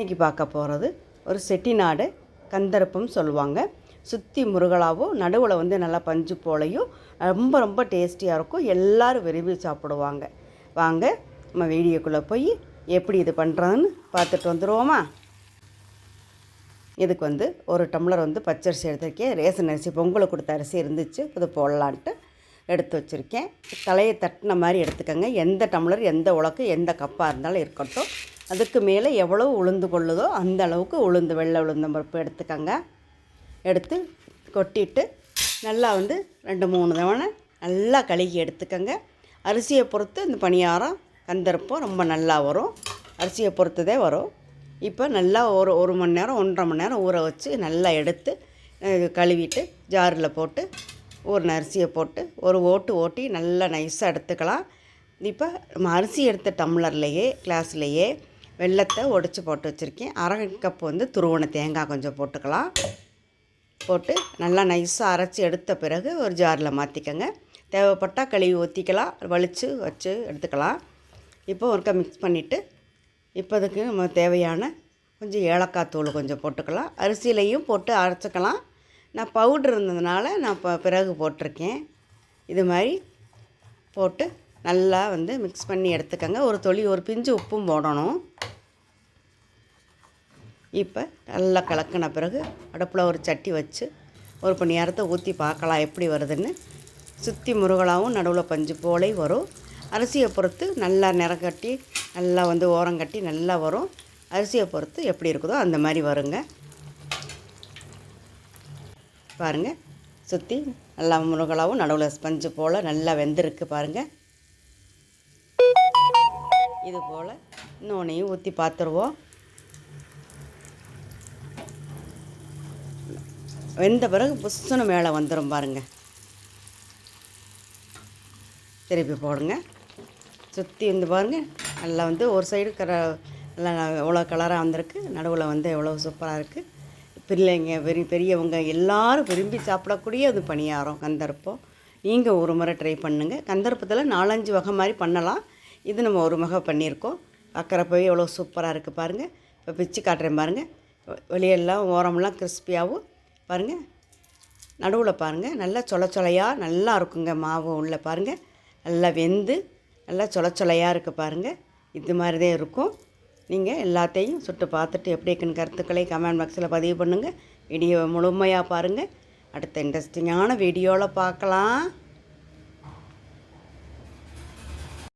இன்னைக்கு பார்க்க போகிறது ஒரு செட்டிநாடு கந்தரப்பும் சொல்லுவாங்க. சுற்றி முருகலாவும் நடுவில் வந்து நல்லா பஞ்சு போலையும் ரொம்ப ரொம்ப டேஸ்டியாக இருக்கும். எல்லாரும் விரும்பி சாப்பிடுவாங்க. வாங்க நம்ம வீடியோக்குள்ளே போய் எப்படி இது பண்ணுறதுன்னு பார்த்துட்டு வந்துடுவோமா இதுக்கு வந்து ஒரு டம்ளர் வந்து பச்சரிசி எடுத்திருக்கேன். ரேசன் அரிசி பொங்கலை கொடுத்த அரிசி இருந்துச்சு. அது போடலான்ட்டு எடுத்து வச்சுருக்கேன். தலையை தட்டின மாதிரி எடுத்துக்கோங்க. எந்த டம்ளர் எந்த உலக்கு எந்த கப்பாக இருந்தாலும் இருக்கட்டும். அதுக்கு மேலே எவ்வளோ உளுந்து கொள்ளுதோ அந்த அளவுக்கு உளுந்து வெள்ளை உளுந்தம் பருப்பு எடுத்துக்கோங்க. எடுத்து கொட்டிட்டு நல்லா வந்து ரெண்டு மூணு தவணை நல்லா கழுகி எடுத்துக்கோங்க. அரிசியை பொறுத்து இந்த பணியாரம் கந்தரப்பும் ரொம்ப நல்லா வரும். அரிசியை பொறுத்ததே வரும். இப்போ நல்லா ஒரு ஒரு மணி நேரம் ஒன்றரை மணி நேரம் ஊற வச்சு நல்லா எடுத்து கழுவிட்டு ஜாரில் போட்டு ஒரு அரிசியை போட்டு ஒரு ஓட்டு ஓட்டி நல்லா நைஸாக எடுத்துக்கலாம். இப்போ நம்ம அரிசி எடுத்த டம்ளர்லேயே கிளாஸ்லேயே வெள்ளத்தை உடச்சி போட்டு வச்சுருக்கேன். அரை கப் வந்து துருவன தேங்காய் கொஞ்சம் போட்டுக்கலாம். போட்டு நல்லா நைஸாக அரைச்சி எடுத்த பிறகு ஒரு ஜாரில் மாற்றிக்கோங்க தேவைப்பட்டால் கழுவி ஊற்றிக்கலாம் வலித்து வச்சு எடுத்துக்கலாம். இப்போ ஒருக்கா மிக்ஸ் பண்ணிவிட்டு இப்போ அதுக்கு நம்ம தேவையான கொஞ்சம் ஏலக்காய் தூள் கொஞ்சம் போட்டுக்கலாம். அரிசியிலையும் போட்டு அரைச்சிக்கலாம். நான் பவுட்ரு இருந்ததுனால நான் இப்போ பிறகு போட்டிருக்கேன். இது மாதிரி போட்டு நல்லா வந்து மிக்ஸ் பண்ணி எடுத்துக்கோங்க. ஒரு தொளி ஒரு பிஞ்சு உப்பும் போடணும். இப்போ நல்லா கலக்கின பிறகு அடுப்பில் ஒரு சட்டி வச்சு ஒரு மணி நேரத்தை ஊற்றி பார்க்கலாம் எப்படி வருதுன்னு. சுற்றி முருகலாவும் நடுவில் பஞ்சு போலே வரும். அரிசியை பொறுத்து நல்லா நிறம் கட்டி நல்லா வந்து ஓரம் கட்டி நல்லா வரும். அரிசியை பொறுத்து எப்படி இருக்குதோ அந்த மாதிரி வருங்க. பாருங்கள் சுற்றி நல்லா முருகலாவும் நடுவில் ஸ்பஞ்சு போல் நல்லா வெந்திருக்கு பாருங்கள் இது போல் இன்னொன்னையும் ஊற்றி பார்த்துருவோம். வெந்த பிறகு புஷ்ஷனு மேலே வந்துடும் பாருங்க. திருப்பி போடுங்க. சுற்றி வந்து பாருங்கள் நல்லா வந்து ஒரு சைடு கர நல்லா எவ்வளோ கலராக வந்திருக்கு. நடுவில் வந்து எவ்வளோ சூப்பராக இருக்குது பிள்ளைங்க பெரிய பெரியவங்க எல்லாரும் விரும்பி சாப்பிடக்கூடிய அது பணியாரம் கந்தர்ப்பம். நீங்கள் ஒரு முறை ட்ரை பண்ணுங்கள் கந்தர்ப்பத்தில் நாலஞ்சு வகை மாதிரி பண்ணலாம். இது நம்ம ஒரு முகம் பண்ணியிருக்கோம். பார்க்குறப்பவே எவ்வளோ சூப்பராக இருக்குது பாருங்கள் இப்போ பிச்சு காட்டுறேன் பாருங்கள் வெளியெல்லாம் ஓரமெல்லாம் கிறிஸ்பியாகவும் பாருங்கள் நடுவில் பாருங்கள் நல்லா சொல சொலையாக நல்லா இருக்குங்க மாவு உள்ளே பாருங்கள் நல்லா வெந்து நல்லா சொல சொலையாக இருக்குது பாருங்கள் இது மாதிரி தான் இருக்கும். நீங்கள் எல்லாத்தையும் சுட்டு பார்த்துட்டு எப்படி இருக்குன்னு கருத்துக்களை கமெண்ட் பாக்ஸில் பதிவு பண்ணுங்கள் வீடியோ முழுமையாக பாருங்கள் அடுத்த இன்ட்ரெஸ்டிங்கான வீடியோவில் பார்க்கலாம்.